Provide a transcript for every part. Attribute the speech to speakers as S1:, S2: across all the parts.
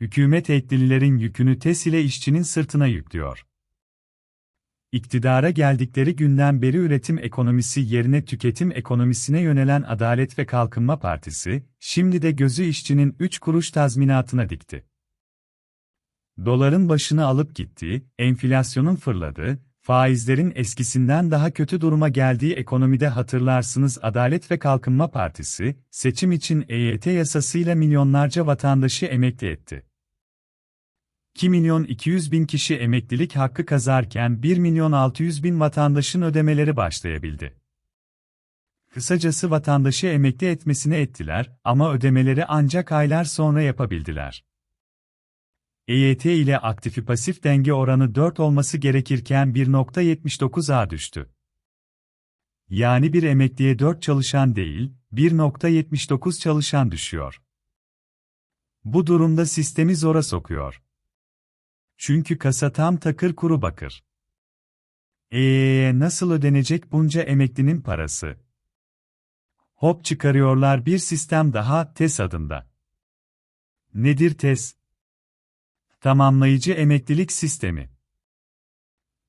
S1: Hükümet eklilerin yükünü TES ile işçinin sırtına yüklüyor. İktidara geldikleri günden beri üretim ekonomisi yerine tüketim ekonomisine yönelen Adalet ve Kalkınma Partisi, şimdi de gözü işçinin 3 kuruş tazminatına dikti. Doların başını alıp gittiği, enflasyonun fırladığı, faizlerin eskisinden daha kötü duruma geldiği ekonomide hatırlarsınız Adalet ve Kalkınma Partisi, seçim için EYT yasasıyla milyonlarca vatandaşı emekli etti. 2 milyon 200 bin kişi emeklilik hakkı kazarken 1 milyon 600 bin vatandaşın ödemeleri başlayabildi. Kısacası vatandaşı emekli etmesine ettiler ama ödemeleri ancak aylar sonra yapabildiler. EYT ile aktifi pasif denge oranı 4 olması gerekirken 1.79'a düştü. Yani bir emekliye 4 çalışan değil, 1.79 çalışan düşüyor. Bu durumda sistemi zora sokuyor. Çünkü kasa tam takır kuru bakır. Eee nasıl ödenecek bunca emeklinin parası? Hop çıkarıyorlar bir sistem daha TES adında. Nedir TES? Tamamlayıcı emeklilik sistemi.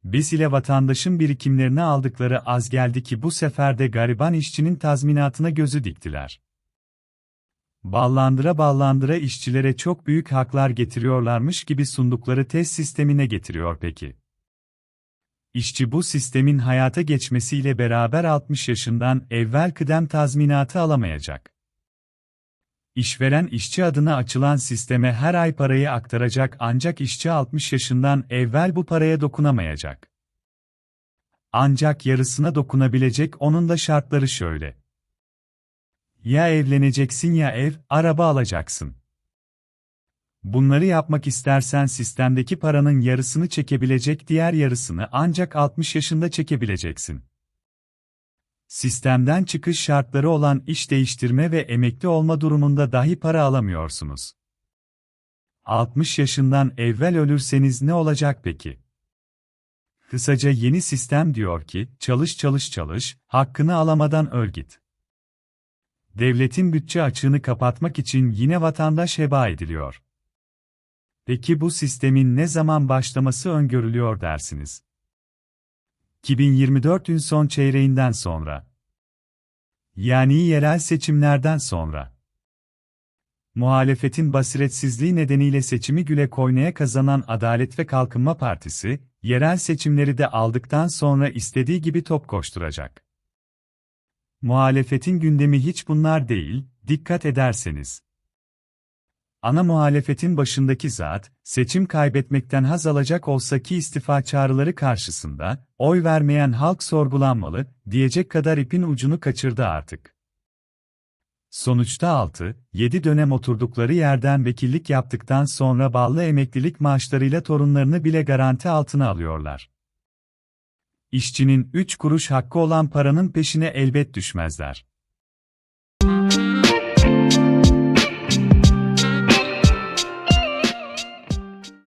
S1: Biz ile vatandaşın birikimlerini aldıkları az geldi ki bu sefer de gariban işçinin tazminatına gözü diktiler. Ballandıra ballandıra işçilere çok büyük haklar getiriyorlarmış gibi sundukları test sistemine getiriyor peki. İşçi bu sistemin hayata geçmesiyle beraber 60 yaşından evvel kıdem tazminatı alamayacak. İşveren işçi adına açılan sisteme her ay parayı aktaracak ancak işçi 60 yaşından evvel bu paraya dokunamayacak. Ancak yarısına dokunabilecek onun da şartları şöyle. Ya evleneceksin ya ev, araba alacaksın. Bunları yapmak istersen sistemdeki paranın yarısını çekebilecek diğer yarısını ancak 60 yaşında çekebileceksin. Sistemden çıkış şartları olan iş değiştirme ve emekli olma durumunda dahi para alamıyorsunuz. 60 yaşından evvel ölürseniz ne olacak peki? Kısaca yeni sistem diyor ki, çalış çalış çalış, hakkını alamadan öl git. Devletin bütçe açığını kapatmak için yine vatandaş heba ediliyor. Peki bu sistemin ne zaman başlaması öngörülüyor dersiniz? 2024'ün son çeyreğinden sonra. Yani yerel seçimlerden sonra. Muhalefetin basiretsizliği nedeniyle seçimi güle koynaya kazanan Adalet ve Kalkınma Partisi, yerel seçimleri de aldıktan sonra istediği gibi top koşturacak. Muhalefetin gündemi hiç bunlar değil, dikkat ederseniz. Ana muhalefetin başındaki zat, seçim kaybetmekten haz alacak olsa ki istifa çağrıları karşısında, oy vermeyen halk sorgulanmalı, diyecek kadar ipin ucunu kaçırdı artık. Sonuçta 6-7 dönem oturdukları yerden vekillik yaptıktan sonra bağlı emeklilik maaşlarıyla torunlarını bile garanti altına alıyorlar. İşçinin 3 kuruş hakkı olan paranın peşine elbet düşmezler.